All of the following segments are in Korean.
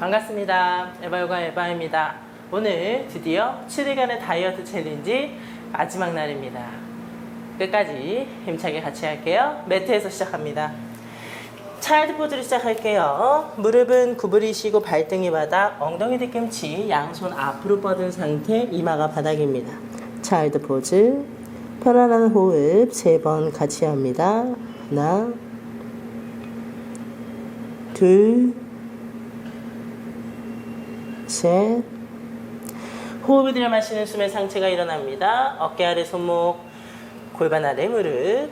반갑습니다. 에바요가 에바입니다. 오늘 드디어 7일간의 다이어트 챌린지 마지막 날입니다. 끝까지 힘차게 같이 할게요. 매트에서 시작합니다. 차일드 포즈를 시작할게요. 무릎은 구부리시고 발등이 바닥, 엉덩이 뒤꿈치, 양손 앞으로 뻗은 상태, 이마가 바닥입니다. 차일드 포즈. 편안한 호흡 세 번 같이 합니다. 하나, 둘, 셋. 호흡을 들여 마시는 숨에 상체가 일어납니다. 어깨 아래 손목, 골반 아래 무릎.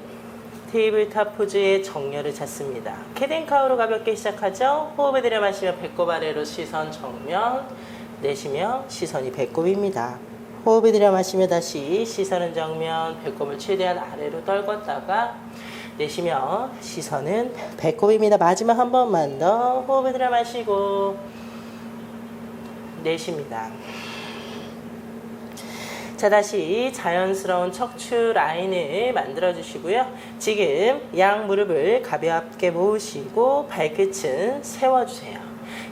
테이블탑 포즈의 정렬을 찾습니다. 캐딩카우로 가볍게 시작하죠. 호흡을 들여 마시며 배꼽 아래로 시선 정면. 내쉬며 시선이 배꼽입니다. 호흡을 들여 마시며 다시 시선은 정면, 배꼽을 최대한 아래로 떨궜다가 내쉬며 시선은 배꼽입니다. 마지막 한 번만 더 호흡을 들여 마시고 내쉽니다. 자, 다시 자연스러운 척추 라인을 만들어 주시고요. 지금 양 무릎을 가볍게 모으시고 발끝은 세워 주세요.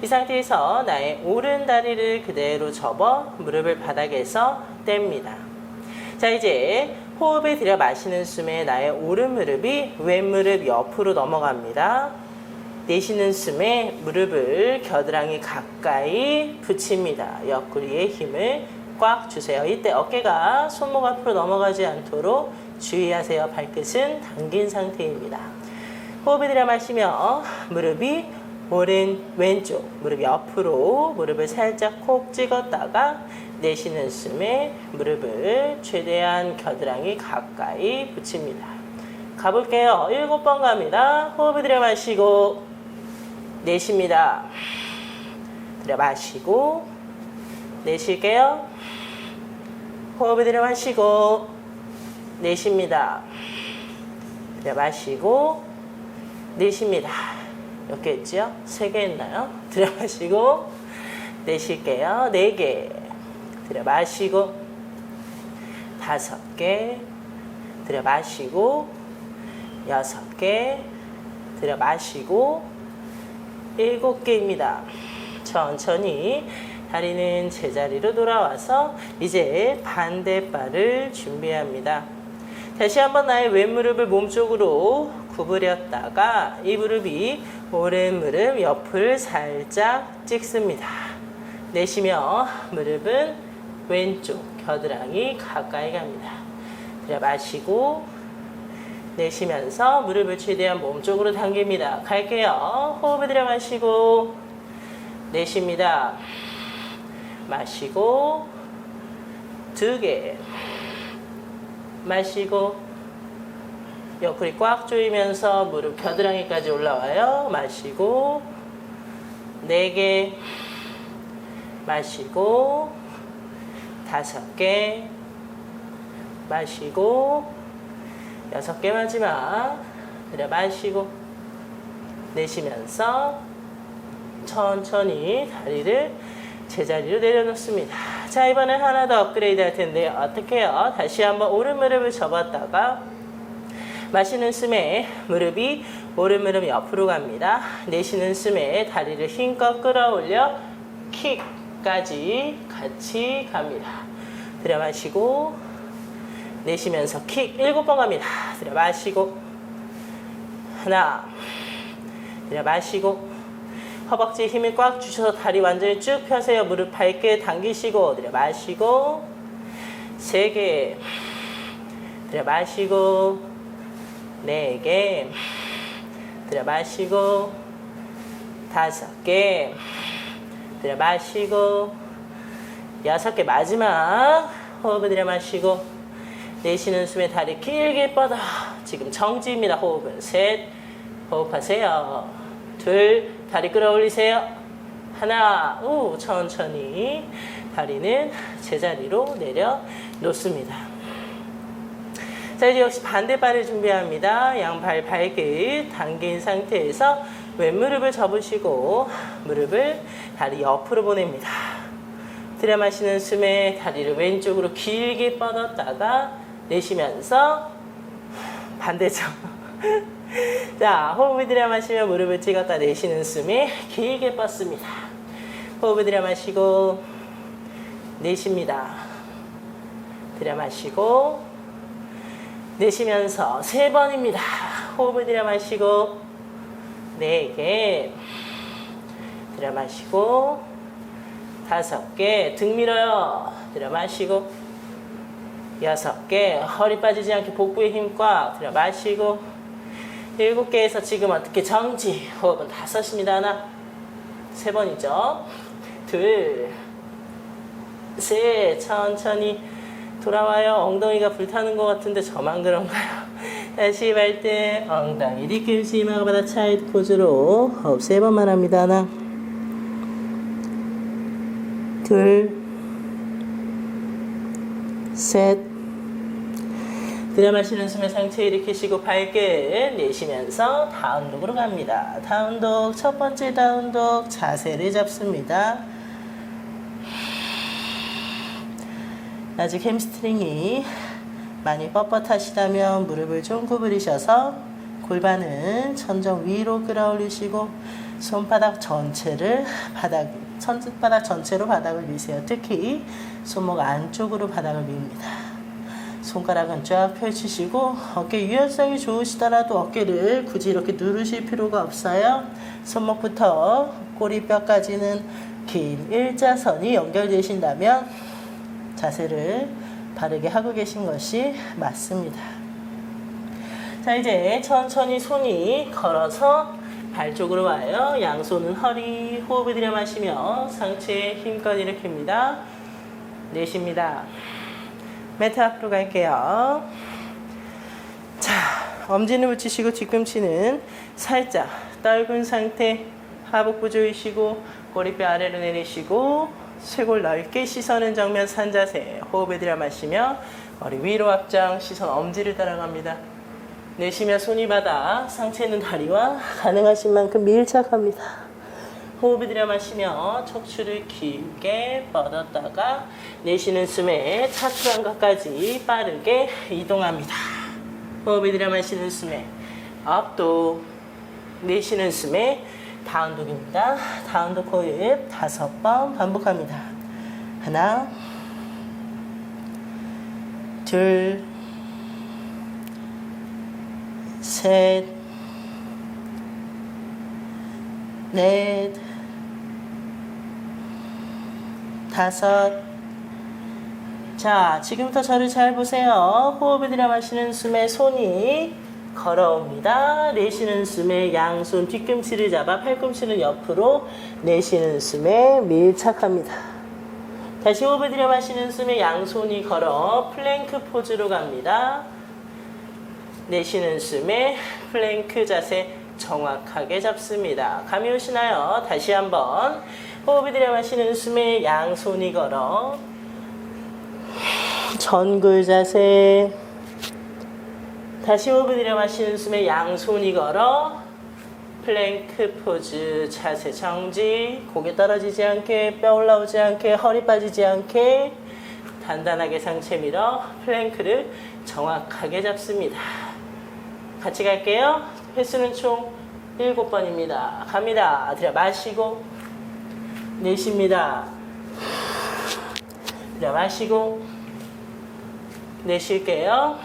이 상태에서 나의 오른 다리를 그대로 접어 무릎을 바닥에서 뗍니다. 자, 이제 호흡을 들여 마시는 숨에 나의 오른 무릎이 왼 무릎 옆으로 넘어갑니다. 내쉬는 숨에 무릎을 겨드랑이 가까이 붙입니다. 옆구리에 힘을 꽉 주세요. 이때 어깨가 손목 앞으로 넘어가지 않도록 주의하세요. 발끝은 당긴 상태입니다. 호흡을 들여 마시며 무릎이 오른 왼쪽 무릎 옆으로 무릎을 살짝 콕 찍었다가 내쉬는 숨에 무릎을 최대한 겨드랑이 가까이 붙입니다. 가볼게요. 일곱 번 갑니다. 호흡을 들여 마시고 내쉽니다. 들여 마시고 내쉴게요. 호흡을 들여 마시고 내쉽니다. 들여 마시고 내쉽니다. 몇개 했죠? 세개 했나요? 들여 마시고 내쉴게요. 네 개. 들여 마시고 다섯 개. 들여 마시고 여섯 개. 들여 마시고 일곱 개입니다. 천천히 다리는 제자리로 돌아와서 이제 반대발을 준비합니다. 다시 한번 나의 왼무릎을 몸쪽으로 구부렸다가 이 무릎이 오른 무릎 옆을 살짝 찍습니다. 내쉬며 무릎은 왼쪽 겨드랑이 가까이 갑니다. 들여 마시고 내쉬면서 무릎을 최대한 몸쪽으로 당깁니다. 갈게요. 호흡을 들여 마시고 내쉽니다. 마시고 두 개. 마시고 옆구리 꽉 조이면서 무릎 겨드랑이까지 올라와요. 마시고 네 개. 마시고 다섯 개. 마시고 여섯 개 마지막 들여 마시고 내쉬면서 천천히 다리를 제자리로 내려놓습니다. 자 이번엔 하나 더 업그레이드 할 텐데요. 어떻게 해요? 다시 한번 오른 무릎을 접었다가 마시는 숨에 무릎이 오른 무릎 옆으로 갑니다. 내쉬는 숨에 다리를 힘껏 끌어올려 킥 까지 같이 갑니다. 들여 마시고 내쉬면서 킥 일곱 번 갑니다. 들여 마시고 하나 들여 마시고 허벅지에 힘을 꽉 주셔서 다리 완전히 쭉 펴세요. 무릎 밝게 당기시고 들여 마시고 세 개 들여 마시고 네 개 들여 마시고 다섯 개 들여 마시고 여섯 개 마지막 호흡을 들여 마시고 내쉬는 숨에 다리 길게 뻗어 지금 정지입니다. 호흡은 셋 호흡하세요. 둘 다리 끌어올리세요. 하나 우 천천히 다리는 제자리로 내려 놓습니다. 자 이제 역시 반대 발을 준비합니다. 양발 발끝 당긴 상태에서 왼무릎을 접으시고 무릎을 다리 옆으로 보냅니다. 들여 마시는 숨에 다리를 왼쪽으로 길게 뻗었다가 내쉬면서 반대쪽 자, 호흡을 들여 마시며 무릎을 찍었다 내쉬는 숨에 길게 뻗습니다. 호흡을 들여 마시고 내쉽니다. 들여 마시고 내쉬면서 세 번입니다. 호흡을 들여 마시고 네 개. 들여 마시고 다섯 개. 등 밀어요. 들여 마시고 여섯 개. 허리 빠지지 않게 복부에 힘꽉 들여 마시고 일곱 개에서 지금 어떻게 정지. 호흡은 다섯입니다. 하나. 세 번이죠. 둘. 셋. 천천히 돌아와요. 엉덩이가 불타는 것 같은데 저만 그런가요? 다시 발등 엉덩이 뒤꿈치 이마가 바닥 차이드 포즈로 호흡 세 번만 합니다. 하나 둘셋 들여 마시는 숨에 상체 일으키시고 발끝 내쉬면서 다운독으로 갑니다. 다운독 첫 번째 다운독 자세를 잡습니다. 아직 햄스트링이 많이 뻣뻣하시다면 무릎을 좀 구부리셔서 골반은 천정 위로 끌어올리시고 손바닥 전체를 바닥, 손바닥 전체로 바닥을 미세요. 특히 손목 안쪽으로 바닥을 밉니다. 손가락은 쫙 펼치시고 어깨 유연성이 좋으시더라도 어깨를 굳이 이렇게 누르실 필요가 없어요. 손목부터 꼬리뼈까지는 긴 일자선이 연결되신다면 자세를 바르게 하고 계신 것이 맞습니다. 자, 이제 천천히 손이 걸어서 발 쪽으로 와요. 양손은 허리, 호흡을 들여 마시며 상체에 힘껏 일으킵니다. 내쉽니다. 매트 앞으로 갈게요. 자, 엄지는 붙이시고 뒤꿈치는 살짝 떨군 상태, 하복부 조이시고 꼬리뼈 아래로 내리시고 쇄골 넓게 시선은 정면 산자세. 호흡을 들여 마시며 머리 위로 확장 시선 엄지를 따라갑니다. 내쉬며 손이 바닥 상체는 다리와 가능하신 만큼 밀착합니다. 호흡을 들여 마시며 척추를 길게 뻗었다가 내쉬는 숨에 차투란각까지 빠르게 이동합니다. 호흡을 들여 마시는 숨에 업도 내쉬는 숨에 다운독입니다. 다운독 호흡 다섯 번 반복합니다. 하나, 둘, 셋, 넷, 다섯. 자, 지금부터 저를 잘 보세요. 호흡을 들여 마시는 숨에 손이 걸어옵니다. 내쉬는 숨에 양손 뒤꿈치를 잡아 팔꿈치를 옆으로 내쉬는 숨에 밀착합니다. 다시 호흡을 들여 마시는 숨에 양손이 걸어 플랭크 포즈로 갑니다. 내쉬는 숨에 플랭크 자세 정확하게 잡습니다. 감이 오시나요? 다시 한번 호흡을 들여 마시는 숨에 양손이 걸어 전굴 자세 다시 호흡을 들여 마시는 숨에 양손이 걸어 플랭크 포즈 자세 정지 고개 떨어지지 않게 뼈 올라오지 않게 허리 빠지지 않게 단단하게 상체 밀어 플랭크를 정확하게 잡습니다. 같이 갈게요. 횟수는 총 7번입니다. 갑니다. 들여 마시고 내쉽니다. 들여 마시고 내쉴게요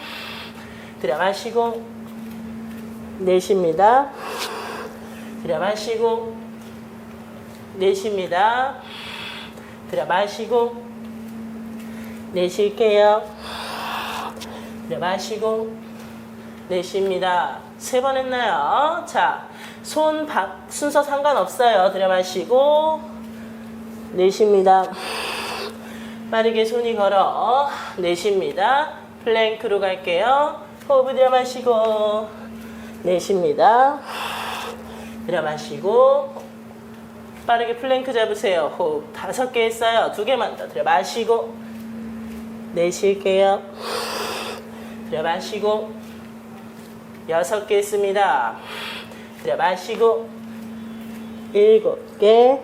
들여 마시고 내쉽니다. 들여 마시고 내쉽니다. 들여 마시고 내쉴게요. 들여 마시고 내쉽니다. 세 번 했나요? 자, 손 바, 순서 상관없어요. 들여 마시고 내쉽니다. 빠르게 손이 걸어 내쉽니다. 플랭크로 갈게요. 호흡을 들여 마시고 내쉽니다. 들여 마시고 빠르게 플랭크 잡으세요. 호흡 다섯 개 했어요. 두 개만 더 들여 마시고 내쉴게요. 들여 마시고 여섯 개 했습니다. 들여 마시고 일곱 개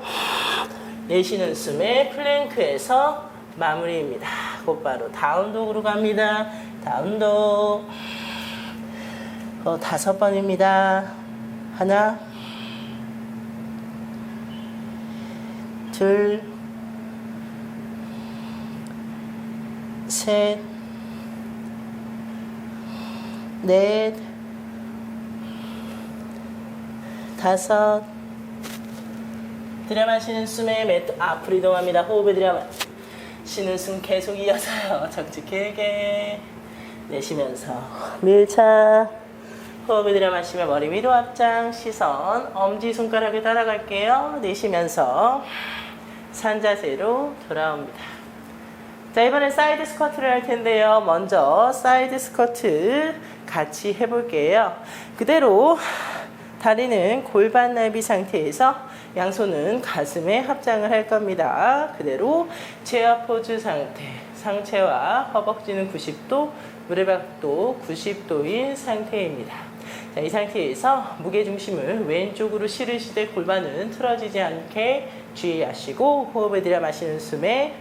내쉬는 숨에 플랭크에서 마무리입니다. 곧바로 다운독으로 갑니다. 다운독 어, 다섯 번입니다. 하나, 둘, 셋, 넷, 다섯. 들여마시는 숨에 몇 앞으로 이동합니다. 호흡에 들여마. 쉬는 숨 계속 이어서요. 적지 길게 내쉬면서 밀착. 호흡에 들여마시며 머리 위로 앞장 시선 엄지 손가락에 따라갈게요. 내쉬면서 산자세로 돌아옵니다. 자 이번엔 사이드 스쿼트를 할 텐데요. 먼저 사이드 스쿼트 같이 해볼게요. 그대로 다리는 골반 넓이 상태에서 양손은 가슴에 합장을 할 겁니다. 그대로 체어 포즈 상태. 상체와 허벅지는 90도, 무릎 각도 90도인 상태입니다. 자, 이 상태에서 무게 중심을 왼쪽으로 실으시되 골반은 틀어지지 않게 주의하시고 호흡을 들여 마시는 숨에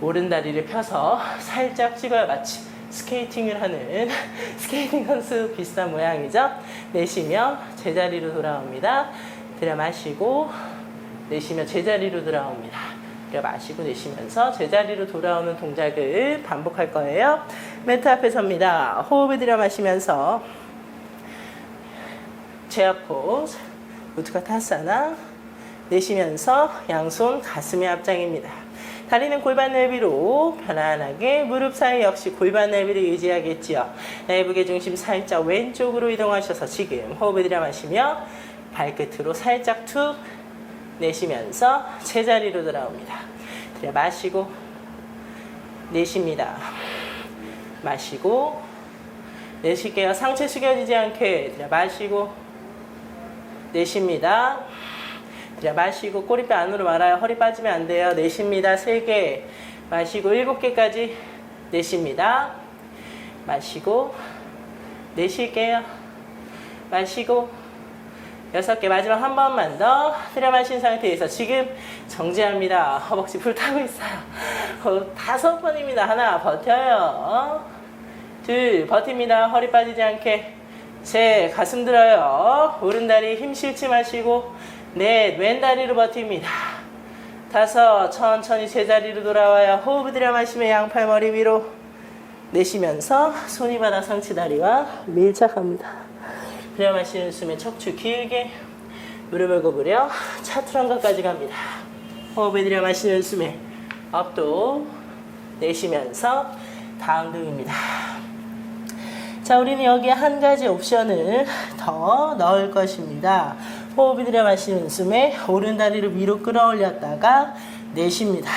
오른 다리를 펴서 살짝 찍어야 마치 스케이팅을 하는 스케이팅 선수 비슷한 모양이죠. 내쉬며 제자리로 돌아옵니다. 들여 마시고 내쉬며 제자리로 돌아옵니다. 들여 마시고 내쉬면서 제자리로 돌아오는 동작을 반복할 거예요. 매트 앞에 섭니다. 호흡을 들여 마시면서 체어 포즈, 우트카 타사나 내쉬면서 양손 가슴에 앞장입니다. 다리는 골반 넓이로 편안하게 무릎 사이 역시 골반 넓이를 유지하겠지요. 내부계 중심 살짝 왼쪽으로 이동하셔서 지금 호흡을 들여 마시며 발끝으로 살짝 툭 내쉬면서 제자리로 돌아옵니다. 들여 마시고 내쉽니다. 마시고 내쉴게요. 상체 숙여지지 않게 들여 마시고 내쉽니다. 들여 마시고 꼬리뼈 안으로 말아요. 허리 빠지면 안 돼요. 내쉽니다. 세 개 마시고 일곱 개까지 내쉽니다. 마시고 내쉴게요. 마시고 여섯 개 마지막 한 번만 더 들여 마신 상태에서 지금 정지합니다. 허벅지 불타고 있어요. 어, 다섯 번입니다. 하나 버텨요. 둘 버팁니다. 허리 빠지지 않게. 셋 가슴 들어요. 오른다리 힘 실지 마시고 넷 왼다리로 버팁니다. 다섯 천천히 제자리로 돌아와요. 호흡 들여 마시며 양팔 머리 위로 내쉬면서 손이 바닥 상체 다리와 밀착합니다. 들여 마시는 숨에 척추 길게 무릎을 구부려 차투랑가까지 갑니다. 호흡을 들여 마시는 숨에 업도 내쉬면서 다운등입니다. 자, 우리는 여기에 한 가지 옵션을 더 넣을 것입니다. 호흡을 들여 마시는 숨에 오른 다리를 위로 끌어올렸다가 내쉽니다.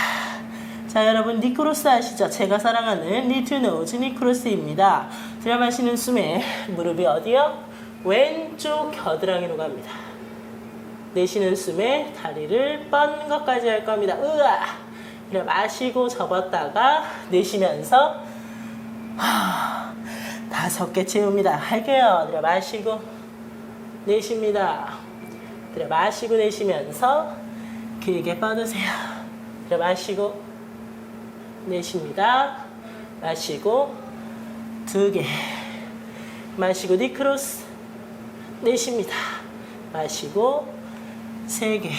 자, 여러분 니크로스 아시죠? 제가 사랑하는 니트노즈 니크로스입니다. 들여 마시는 숨에 무릎이 어디요? 왼쪽 겨드랑이로 갑니다. 내쉬는 숨에 다리를 뻗는 것까지 할 겁니다. 으아! 그래 마시고 접었다가 내쉬면서 하, 다섯 개 채웁니다. 할게요. 그래 마시고 내쉽니다. 그래 마시고 내쉬면서 길게 뻗으세요. 그래 마시고 내쉽니다. 마시고 두 개. 마시고 니크로스 내쉽니다. 마시고 세 개.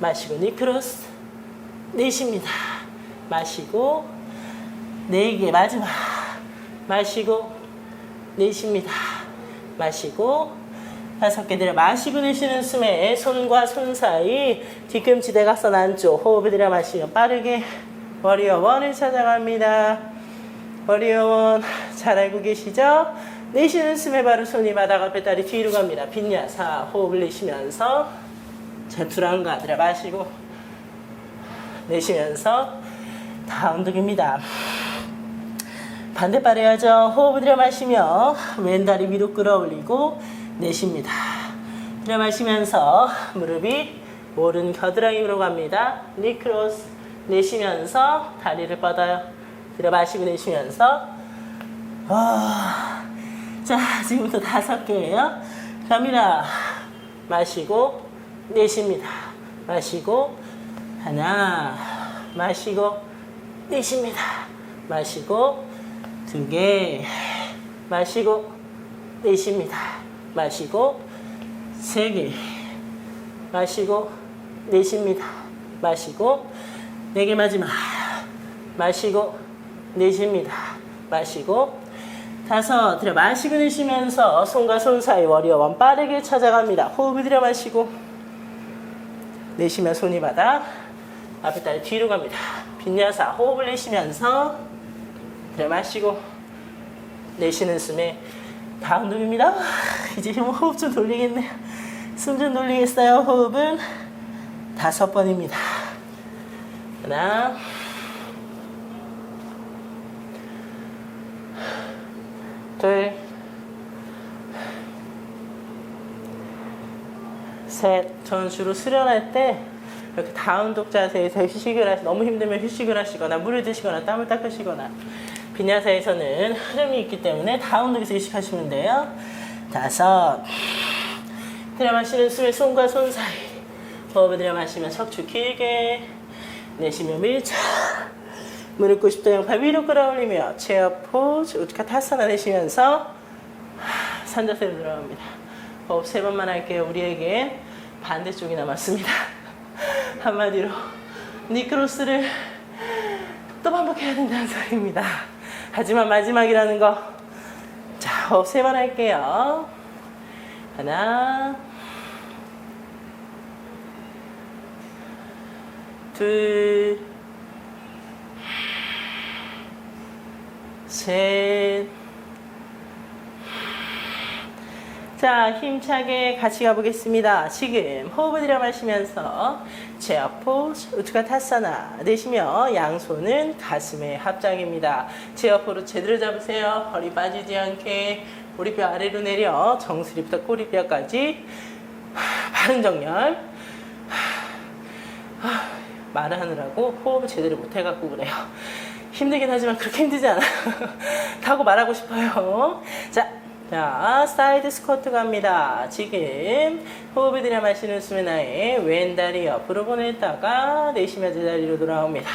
마시고 니크로스 내쉽니다. 마시고 네 개 마지막. 마시고 내쉽니다. 마시고 다섯 개 들여 마시고 내쉬는 숨에 손과 손 사이 뒤꿈치 대각선 안쪽 호흡을 들여 마시며 빠르게 워리어 원을 찾아갑니다. 워리어 원 잘 알고 계시죠? 내쉬는 숨에 바로 손이 바닥 앞에 다리 뒤로 갑니다. 빈야사 호흡을 내쉬면서 제투랑 가 들여 마시고 내쉬면서 다운독입니다. 반대발 해야죠. 호흡을 들여 마시며 왼다리 위로 끌어올리고 내쉽니다. 들여 마시면서 무릎이 오른 겨드랑이 위로 갑니다. 리크로스 내쉬면서 다리를 뻗어요. 들여 마시고 내쉬면서 아, 자 지금부터 다섯 개예요. 갑니다. 마시고 내쉽니다. 마시고 하나 마시고 내쉽니다. 마시고 두 개 마시고 내쉽니다. 마시고 세 개. 마시고 내쉽니다. 마시고 네 개 마지막. 마시고 내쉽니다. 마시고 다섯 들여 마시고 내쉬면서 손과 손 사이 워리어원 빠르게 찾아갑니다. 호흡을 들여 마시고 내쉬면 손이 바닥 앞에 다리 뒤로 갑니다. 빈야사 호흡을 내쉬면서 들여 마시고 내쉬는 숨에 다음 놈입니다. 이제 힘 호흡 좀 돌리겠네요. 숨 좀 돌리겠어요. 호흡은 다섯 번입니다. 하나, 둘, 셋. 저는 주로 수련할 때 이렇게 다운 독 자세에서 휴식을 하시 너무 힘들면 휴식을 하시거나 물을 드시거나 땀을 닦으시거나 비냐사에서는 흐름이 있기 때문에 다운독에서 휴식하시면 돼요. 다섯. 들여 마시는 숨에 손과 손 사이 호흡을 들여 마시면 척추 길게 내쉬면 밀착 무릎 90도 양팔 위로 끌어올리며 체어 포즈 우트카 타사나 내쉬면서 산자세로 들어갑니다. 호흡 세 번만 할게요. 우리에게 반대쪽이 남았습니다. 한마디로 니크로스를 또 반복해야 된다는 소리입니다. 하지만 마지막이라는 거. 자, 호흡 세번 할게요. 하나, 둘, 셋. 자, 힘차게 같이 가보겠습니다. 지금 호흡을 들여 마시면서 제어 포즈, 우트가 타사나 내쉬며 양손은 가슴에 합장입니다. 제어 포즈 제대로 잡으세요. 허리 빠지지 않게 꼬리뼈 아래로 내려 정수리부터 꼬리뼈까지 바른 정렬. 말을 하느라고 호흡을 제대로 못 해갖고 그래요. 힘들긴 하지만 그렇게 힘들지 않아요. 하고 말하고 싶어요. 자, 자, 사이드 스쿼트 갑니다. 지금 호흡을 들여 마시는 숨에 나의 왼 다리 옆으로 보냈다가 내쉬며 제자리로 돌아옵니다.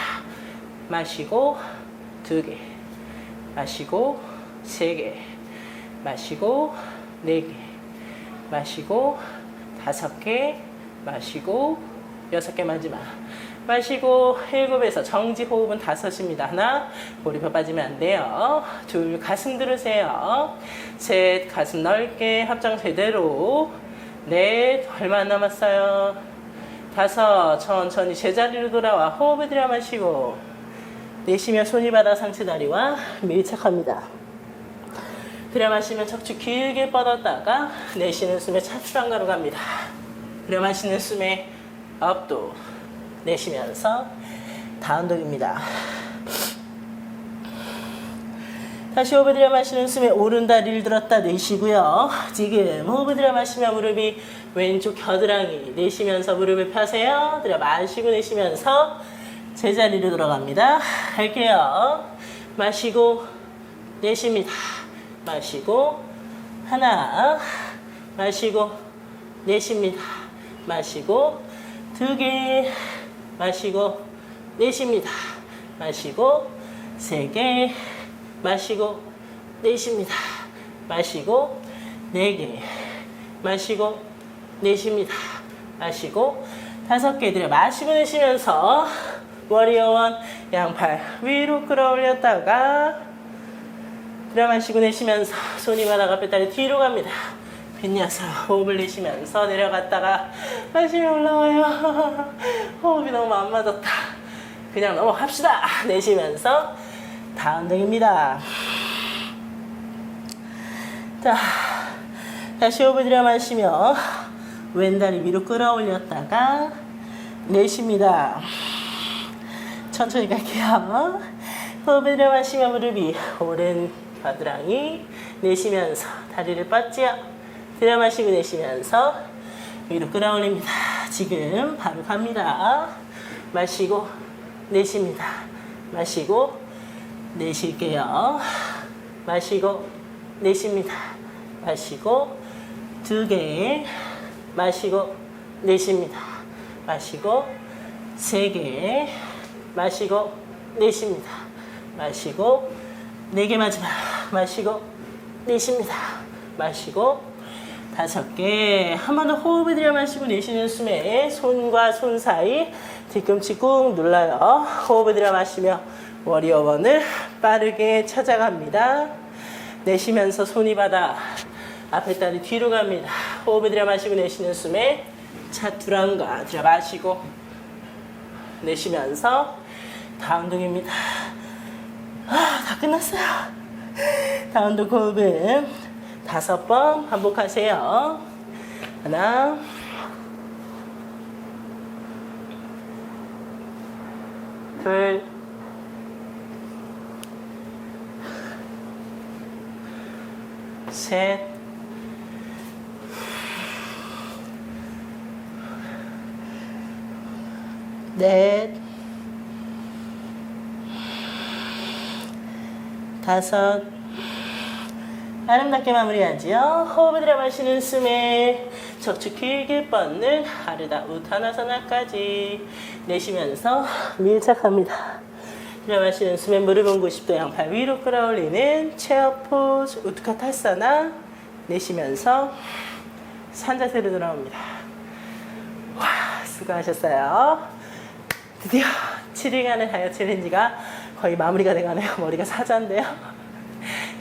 마시고 두 개, 마시고 세 개, 마시고 네 개, 마시고 다섯 개, 마시고 여섯 개 마지막. 마시고 일곱에서 정지 호흡은 다섯입니다. 하나, 머리뼈 빠지면 안 돼요. 둘, 가슴 들으세요. 셋, 가슴 넓게 합장 제대로. 넷, 얼마 안 남았어요. 다섯, 천천히 제자리로 돌아와 호흡을 들여 마시고 내쉬며 손이 바닥 상체 다리와 밀착합니다. 들여 마시면 척추 길게 뻗었다가 내쉬는 숨에 차출한가로 갑니다. 들여 마시는 숨에 업도 내쉬면서 다운독입니다. 다시 호흡을 들여 마시는 숨에 오른 다리를 들었다 내쉬고요. 지금 호흡을 들여 마시며 무릎이 왼쪽 겨드랑이 내쉬면서 무릎을 펴세요. 들여 마시고 내쉬면서 제자리로 들어갑니다. 할게요. 마시고 내쉽니다. 마시고 하나 마시고 내쉽니다. 마시고 두 개 마시고 내쉽니다. 마시고 세 개 마시고 내쉽니다. 마시고 네 개 마시고 내쉽니다. 마시고 다섯 개 들여 마시고 내쉬면서 워리어원 양팔 위로 끌어올렸다가 들여 마시고 내쉬면서 손이 바닥 앞에 다리 뒤로 갑니다. 빈야사 호흡을 내쉬면서 내려갔다가 마시며 올라와요. 호흡이 너무 안 맞았다. 그냥 넘어갑시다. 내쉬면서 다운등입니다. 자, 다시 호흡을 들여 마시며 왼다리 위로 끌어올렸다가 내쉽니다. 천천히 갈게요. 호흡을 들여 마시며 무릎이 오른 겨드랑이 내쉬면서 다리를 뻗지요. 들여 마시고 내쉬면서 위로 끌어올립니다. 지금 바로 갑니다. 마시고 내쉽니다. 마시고 내쉴게요. 마시고 내쉽니다. 마시고 두 개 마시고 내쉽니다. 마시고 세 개 마시고 내쉽니다. 마시고 네 개 마지막 마시고 내쉽니다. 마시고 다섯 개. 한 번 더 호흡을 들여 마시고 내쉬는 숨에 손과 손 사이 뒤꿈치 꾹 눌러요. 호흡을 들여 마시며 워리어 원을 빠르게 찾아갑니다. 내쉬면서 손이 바다 앞에 다리 뒤로 갑니다. 호흡을 들여 마시고 내쉬는 숨에 차투랑과 들여 마시고 내쉬면서 다운동입니다. 아, 다 끝났어요. 다운동 호흡은 다섯 번 반복하세요. 하나, 둘, 셋, 넷, 다섯, 아름답게 마무리하지요. 호흡을 들여 마시는 숨에 척추 길게 뻗는 하르다 우타나사나까지 내쉬면서 밀착합니다. 들여 마시는 숨에 무릎은 90도 양팔 위로 끌어올리는 체어 포즈 우트카타사나 내쉬면서 산자세로 돌아옵니다. 와 수고하셨어요. 드디어 7일간의 다이어트 챌린지가 거의 마무리가 돼가네요. 머리가 사자인데요.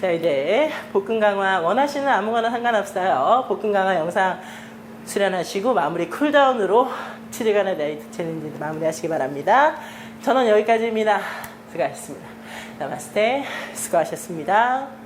자 이제 복근 강화 원하시는 아무거나 상관없어요. 복근 강화 영상 수련하시고 마무리 쿨다운으로 7일간의 다이어트 챌린지 마무리하시기 바랍니다. 저는 여기까지입니다. 수고하셨습니다. 나마스테 수고하셨습니다.